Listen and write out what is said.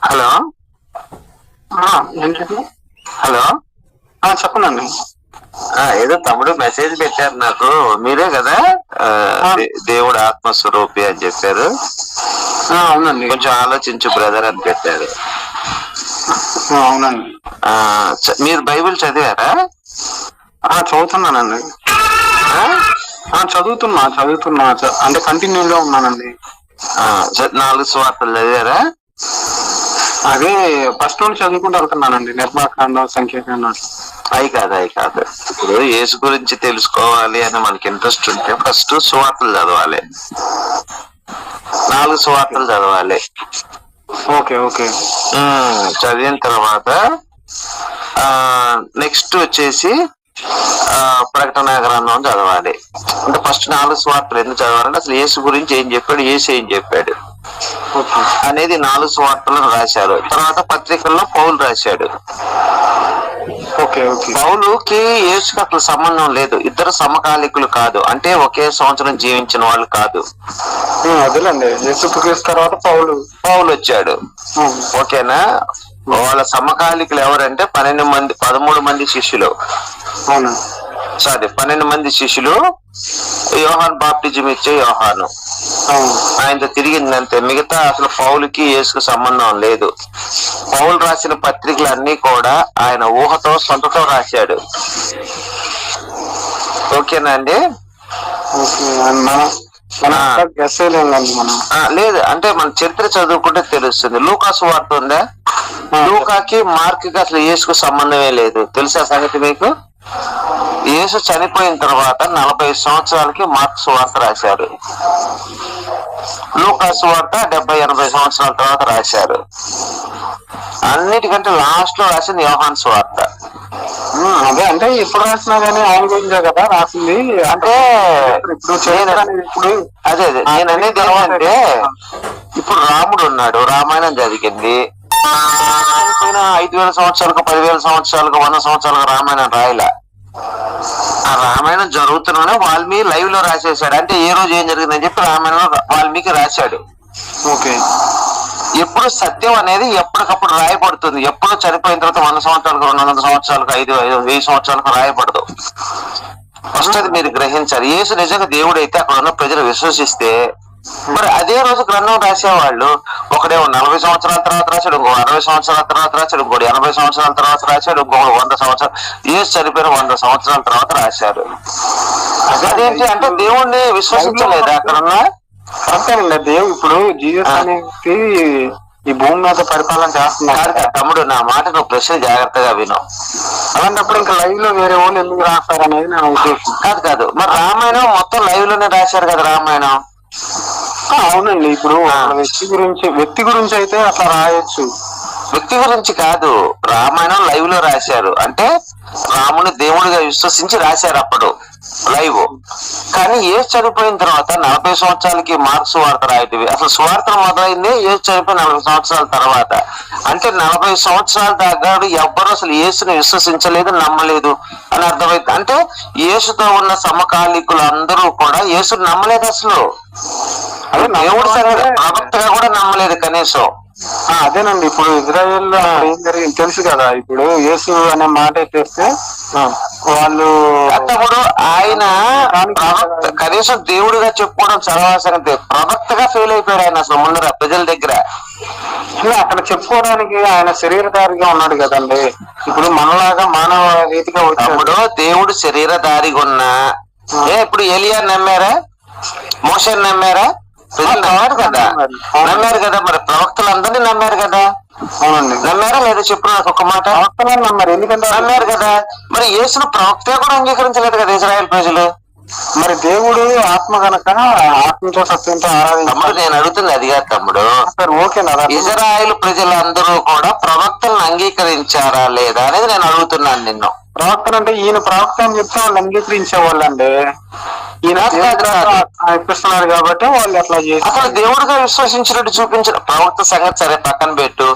Hello? ఏంటండి hello? చెప్పండి ఏదో తమ్ముడు మెసేజ్ పెట్టారు నాకు. మీరే కదా? దేవుడు ఆత్మస్వరూపి అని చెప్పారు. అవునండి. కొంచెం ఆలోచించు బ్రదర్ అని పెట్టారు. అవునండి. మీరు బైబిల్ చదివారా? చదువుతున్నానండి. చదువుతున్నా చదువుతున్నా. అంటే కంటిన్యూగా ఉన్నానండి. ఆ, చ- నాలుగు స్వార్థలు చదివారా? అదే ఫస్ట్ నుండి చదువుకుంటూ వెళ్తున్నానండి నిర్మాకాండం సంఖ్యాకాండం. అయి కాదు అయి కాదు. ఇప్పుడు యేసు గురించి తెలుసుకోవాలి అని మనకి ఇంట్రెస్ట్ ఉంటే ఫస్ట్ సువార్తలు చదవాలి. నాలుగు సువార్తలు చదవాలి. Okay okay. చదివిన తర్వాత ఆ నెక్స్ట్ వచ్చేసి ప్రకటన గ్రంథం చదవాలి. అంటే ఫస్ట్ నాలుగు స్వార్థలు ఎందుకు చదవాలంటే అసలు యేసు గురించి ఏం చెప్పాడు యేసు ఏం చెప్పాడు అనేది నాలుగు స్వార్థలను రాశారు తర్వాత పత్రికల్లో పౌలు రాశాడు. పౌలుకి యేసుకి అసలు సంబంధం లేదు. ఇద్దరు సమకాలికులు కాదు. అంటే ఒకే సంవత్సరం జీవించిన వాళ్ళు కాదు. అదేలేండి. తర్వాత పౌలు. పౌలు వచ్చాడు. ఓకేనా? వాళ్ళ సమకాలికులు ఎవరంటే పన్నెండు మంది పదమూడు మంది శిష్యులు. సారీ పన్నెండు మంది శిష్యులు. యోహాన్ బాప్టిజం ఇచ్చే యోహాను ఆయనతో తిరిగిందంతే. మిగతా అసలు పౌలుకి యేసుకు సంబంధం లేదు. పౌలు రాసిన పత్రికలు అన్ని కూడా ఆయన ఊహతో సొంతతో రాశాడు. ఓకేనా అండి? లేదు అంటే మన చరిత్ర చదువుకుంటే తెలుస్తుంది. లూకాసు వార్త ఉందా? లూకాకి మార్క్కి అసలు యేసుకు సంబంధమే లేదు. తెలుసా సంగతి మీకు? యేసు చనిపోయిన తర్వాత నలభై సంవత్సరాలకి మార్క్స్ వార్త రాశారు. లూకాసు వార్త డెబ్బై ఎనభై సంవత్సరాల తర్వాత రాశారు. అన్నిటికంటే లాస్ట్లో రాసింది యోహాన్ వార్త ఆ, అదే అంటే ఇప్పుడు రాసినా కానీ ఆయన గురించే కదా రాసింది? అంటే ఇప్పుడు ఇప్పుడు అదే అదే నేను అనేది ఏంటంటే ఇప్పుడు రాముడు ఉన్నాడు రామాయణం జరిగింది ఐదు వేల సంవత్సరాలకు పదివేల సంవత్సరాలకు వంద సంవత్సరాలకు రామాయణం రాయలే? ఆ రామాయణం జరుగుతున్నానే వాల్మీకి లైవ్లో రాసేసాడు అంటే ఏ రోజు ఏం జరిగిందని చెప్పి రామాయణం వాల్మీకి రాశాడు. ఓకే. ఎప్పుడు సత్యం అనేది ఎప్పటికప్పుడు రాయబడుతుంది. ఎప్పుడు చనిపోయిన తర్వాత వంద సంవత్సరాలకు రెండు వందల సంవత్సరాలకు ఐదు ఐదు వెయ్యి సంవత్సరాలకు రాయబడదు. ఫస్ట్ అది మీరు గ్రహించాలి. యేసు నిజంగా దేవుడు అయితే అక్కడ ఉన్న ప్రజలు విశ్వసిస్తే మరి అదే రోజు గ్రంథం రాసేవాళ్ళు ఒకడేమో నలభై సంవత్సరాల తర్వాత రాశాడు ఇంకో అరవై సంవత్సరాల తర్వాత రాశాడు ఇంకోటి ఎనభై సంవత్సరాల తర్వాత రాశాడు ఇంకొకటి వంద సంవత్సరాలు యేసు చనిపోయిన వంద సంవత్సరాల తర్వాత రాశారు అదేంటి అంటే దేవుణ్ణి విశ్వసించలేదా అక్కడ ఉన్న కరెక్టేనండి దేవుడు ఇప్పుడు జీసస్ ఆ. అనే వ్యక్తి ఈ భూమి మీద పరిపాలన చేస్తున్నారు తమ్ముడు నా మాట నువ్వు ప్రశ్న జాగ్రత్తగా విను. అలాంటప్పుడు ఇంకా లైవ్లో వేరే వాళ్ళు ఎందుకు రాస్తారు అనేది నా ఉద్దేశం. కాదు కాదు మరి రామాయణం మొత్తం లైవ్లోనే రాశారు కదా రామాయణం? అవునండి. ఇప్పుడు వ్యక్తి గురించి వ్యక్తి గురించి అయితే అట్లా రాయొచ్చు. వ్యక్తి గురించి కాదు. రామాయణం లైవ్లో రాశారు. అంటే రాముని దేవుడిగా విశ్వసించి రాశారు అప్పుడు. లైవ్. కానీ ఏ చనిపోయిన తర్వాత నలభై సంవత్సరాలకి మార్క్స్ వార్త రాయటివి అసలు సువార్త మొదలైంది ఏ చనిపోయిన నలభై సంవత్సరాల తర్వాత. అంటే నలభై సంవత్సరాల దాకా ఎవ్వరు అసలు యేసుని విశ్వసించలేదు నమ్మలేదు అని అర్థమైంది. అంటే యేసుతో ఉన్న సమకాలీకులు అందరూ కూడా యేసుని నమ్మలేదు అసలు. అదే దేవుడి ప్రవక్తగా కూడా నమ్మలేదు కనీసం. అదేనండి. ఇప్పుడు ఇజ్రాయెల్ ఏం జరిగింది? తెలుసు కదా. ఇప్పుడు యేసు అనే మాట ఎత్తేస్తే వాళ్ళు తప్పుడు ఆయన కనీసం దేవుడిగా చెప్పుకోవడం చదవాల్సిన ప్రవక్తగా ఫెయిల్ అయిపోయాడు ఆయన అసలు ముందర ప్రజల దగ్గర. అక్కడ చెప్పుకోవడానికి ఆయన శరీరధారిగా ఉన్నాడు కదండి. ఇప్పుడు మనలాగా మానవ రీతిగా వచ్చాడు. తమ్ముడు దేవుడు శరీరధారిగా ఉన్నా. ఏ ఇప్పుడు ఎలియా నమ్మారా? మోషన్ నమ్మారా? నమ్మారు కదా నమ్మారు కదా మరి. ప్రవక్తలందరినీ నమ్మారు కదా. అవునండి. నమ్మారా లేదా? చెప్పు నాకు ఒక మాట. అవసరం మరి ఎందుకంటే నమ్మారు కదా. మరి యేసును ప్రవక్తగా కూడా అంగీకరించలేదు కదా ఇజ్రాయెల్ ప్రజలు? మరి దేవుడు ఆత్మ గనక ఆత్మతో సత్యంతో ఆరాధించారు తమ్ముడు నేను అడుగుతుంది అది కాదు తమ్ముడు. ఇజ్రాయెల్ ప్రజలందరూ కూడా ప్రవక్తలను అంగీకరించారా లేదా అనేది నేను అడుగుతున్నాను నిన్ను. ప్రవక్తలు అంటే ఈయన ప్రవక్త అని చెప్తే వాళ్ళు అంగీకరించే వాళ్ళండి కాదు, కాబట్టి వాళ్ళు అట్లా చేసి అసలు దేవుడిగా విశ్వసించినట్టు చూపించిన ప్రవక్త సంగతి సరే పక్కన పెట్టు.